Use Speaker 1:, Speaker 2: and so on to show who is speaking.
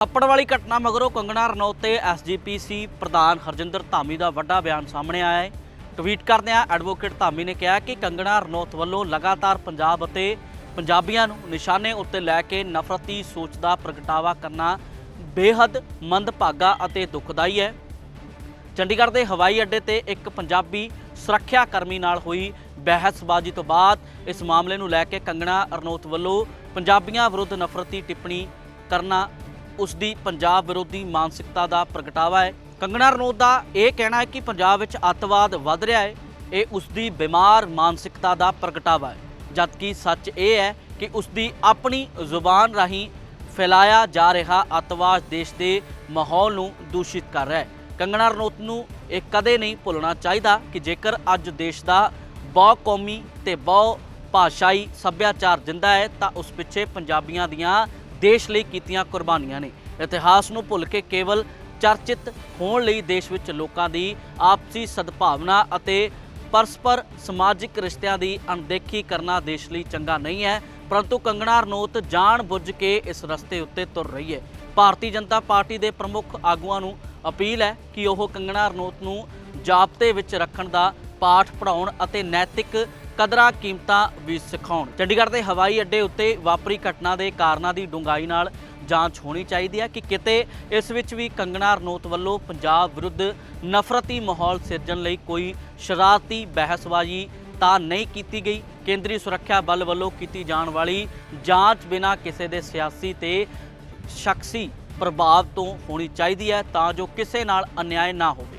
Speaker 1: ਅੱਪੜ ਵਾਲੀ ਘਟਨਾ ਮਗਰੋਂ ਕੰਗਣਾ ਰਣੌਤ ਤੇ ਐਸਜੀਪੀਸੀ ਪ੍ਰਧਾਨ ਹਰਜਿੰਦਰ ਧਾਮੀ ਦਾ ਵੱਡਾ ਬਿਆਨ ਸਾਹਮਣੇ ਆਇਆ ਹੈ। ਟਵੀਟ ਕਰਦਿਆਂ ਐਡਵੋਕੇਟ ਧਾਮੀ ਨੇ ਕਿਹਾ ਕਿ ਕੰਗਣਾ ਰਣੌਤ ਵੱਲੋਂ ਲਗਾਤਾਰ ਪੰਜਾਬ ਅਤੇ ਪੰਜਾਬੀਆਂ ਨੂੰ ਨਿਸ਼ਾਨੇ ਉੱਤੇ ਲੈ ਕੇ ਨਫ਼ਰਤੀ ਸੋਚ ਦਾ ਪ੍ਰਗਟਾਵਾ ਕਰਨਾ ਬੇਹੱਦ ਮੰਦਭਾਗਾ ਅਤੇ ਦੁਖਦਾਈ ਹੈ। ਚੰਡੀਗੜ੍ਹ ਦੇ ਹਵਾਈ ਅੱਡੇ ਤੇ ਇੱਕ ਪੰਜਾਬੀ ਸੁਰੱਖਿਆ ਕਰਮੀ ਨਾਲ ਹੋਈ ਬਹਿਸਬਾਜ਼ੀ ਤੋਂ ਬਾਅਦ ਇਸ ਮਾਮਲੇ ਨੂੰ ਲੈ ਕੇ ਕੰਗਣਾ ਰਣੌਤ ਵੱਲੋਂ ਪੰਜਾਬੀਆਂ ਵਿਰੁੱਧ ਨਫ਼ਰਤੀ ਟਿੱਪਣੀ ਕਰਨਾ ਉਸ ਦੀ ਪੰਜਾਬ ਵਿਰੋਧੀ ਮਾਨਸਿਕਤਾ ਦਾ ਪ੍ਰਗਟਾਵਾ ਹੈ। ਕੰਗਣਾ ਰਣੌਤ ਦਾ ਇਹ ਕਹਿਣਾ ਹੈ ਕਿ ਪੰਜਾਬ ਵਿੱਚ ਅੱਤਵਾਦ ਵੱਧ ਰਿਹਾ ਹੈ। ਇਹ ਉਸ ਦੀ ਬਿਮਾਰ ਮਾਨਸਿਕਤਾ ਦਾ ਪ੍ਰਗਟਾਵਾ ਹੈ। ਜਦਕਿ ਸੱਚ ਇਹ ਹੈ ਕਿ ਉਸ ਦੀ ਆਪਣੀ ਜ਼ੁਬਾਨ ਰਾਹੀਂ ਫੈਲਾਇਆ ਜਾ ਰਿਹਾ ਅੱਤਵਾਦ ਦੇਸ਼ ਦੇ ਮਾਹੌਲ ਨੂੰ ਦੂਸ਼ਿਤ ਕਰ ਰਿਹਾ ਹੈ। ਕੰਗਣਾ ਰਣੌਤ ਨੂੰ ਇਹ ਕਦੇ ਨਹੀਂ ਭੁੱਲਣਾ ਚਾਹੀਦਾ ਕਿ ਜੇਕਰ ਅੱਜ ਦੇਸ਼ ਦਾ ਬਹੁ ਕੌਮੀ ਤੇ ਬਹੁ ਭਾਸ਼ਾਈ ਸੱਭਿਆਚਾਰ ਜਿੰਦਾ ਹੈ ਤਾਂ ਉਸ ਪਿੱਛੇ ਪੰਜਾਬੀਆਂ ਦੀਆਂ ਦੇਸ਼ ਲਈ ਕੀਤੀਆਂ ਕੁਰਬਾਨੀਆਂ ਨੇ। ਇਤਿਹਾਸ ਨੂੰ ਭੁੱਲ ਕੇ ਕੇਵਲ ਚਰਚਿਤ ਹੋਣ ਲਈ ਦੇਸ਼ ਵਿੱਚ ਲੋਕਾਂ ਦੀ ਆਪਸੀ ਸਦਭਾਵਨਾ ਅਤੇ ਪਰਸਪਰ ਸਮਾਜਿਕ ਰਿਸ਼ਤਿਆਂ ਦੀ ਅਣਦੇਖੀ ਕਰਨਾ ਦੇਸ਼ ਲਈ ਚੰਗਾ ਨਹੀਂ ਹੈ, ਪਰੰਤੂ ਕੰਗਣਾ ਰਣੌਤ ਜਾਣ ਬੁੱਝ ਕੇ ਇਸ ਰਸਤੇ ਉੱਤੇ ਤੁਰ ਰਹੀ ਹੈ। ਭਾਰਤੀ ਜਨਤਾ ਪਾਰਟੀ ਦੇ ਪ੍ਰਮੁੱਖ ਆਗੂਆਂ ਨੂੰ ਅਪੀਲ ਹੈ ਕਿ ਉਹ ਕੰਗਣਾ ਰਣੌਤ ਨੂੰ ਜਾਬਤੇ ਵਿੱਚ ਰੱਖਣ ਦਾ ਪਾਠ ਪੜਾਉਣ ਅਤੇ ਨੈਤਿਕ ਕਦਰਾਂ ਕੀਮਤਾਂ ਵੀ ਸਿਖਾਉਣ। ਚੰਡੀਗੜ੍ਹ ਦੇ ਹਵਾਈ ਅੱਡੇ ਉੱਤੇ ਵਾਪਰੀ ਘਟਨਾ ਦੇ ਕਾਰਨਾਂ ਦੀ ਡੂੰਘਾਈ ਨਾਲ ਜਾਂਚ ਹੋਣੀ ਚਾਹੀਦੀ ਹੈ ਕਿ ਕਿਤੇ ਇਸ ਵਿੱਚ ਵੀ ਕੰਗਣਾ ਰਣੌਤ ਵੱਲੋਂ ਪੰਜਾਬ ਵਿਰੁੱਧ ਨਫ਼ਰਤੀ ਮਾਹੌਲ ਸਿਰਜਣ ਲਈ ਕੋਈ ਸ਼ਰਾਰਤੀ ਬਹਿਸਬਾਜ਼ੀ ਤਾਂ ਨਹੀਂ ਕੀਤੀ ਗਈ। ਕੇਂਦਰੀ ਸੁਰੱਖਿਆ ਬਲ ਵੱਲੋਂ ਕੀਤੀ ਜਾਣ ਵਾਲੀ ਜਾਂਚ ਬਿਨਾਂ ਕਿਸੇ ਦੇ ਸਿਆਸੀ ਤੇ ਸ਼ਖਸੀ ਪ੍ਰਭਾਵ ਤੋਂ ਹੋਣੀ ਚਾਹੀਦੀ ਹੈ ਤਾਂ ਜੋ ਕਿਸੇ ਨਾਲ ਅਨਿਆਏ ਨਾ ਹੋਵੇ।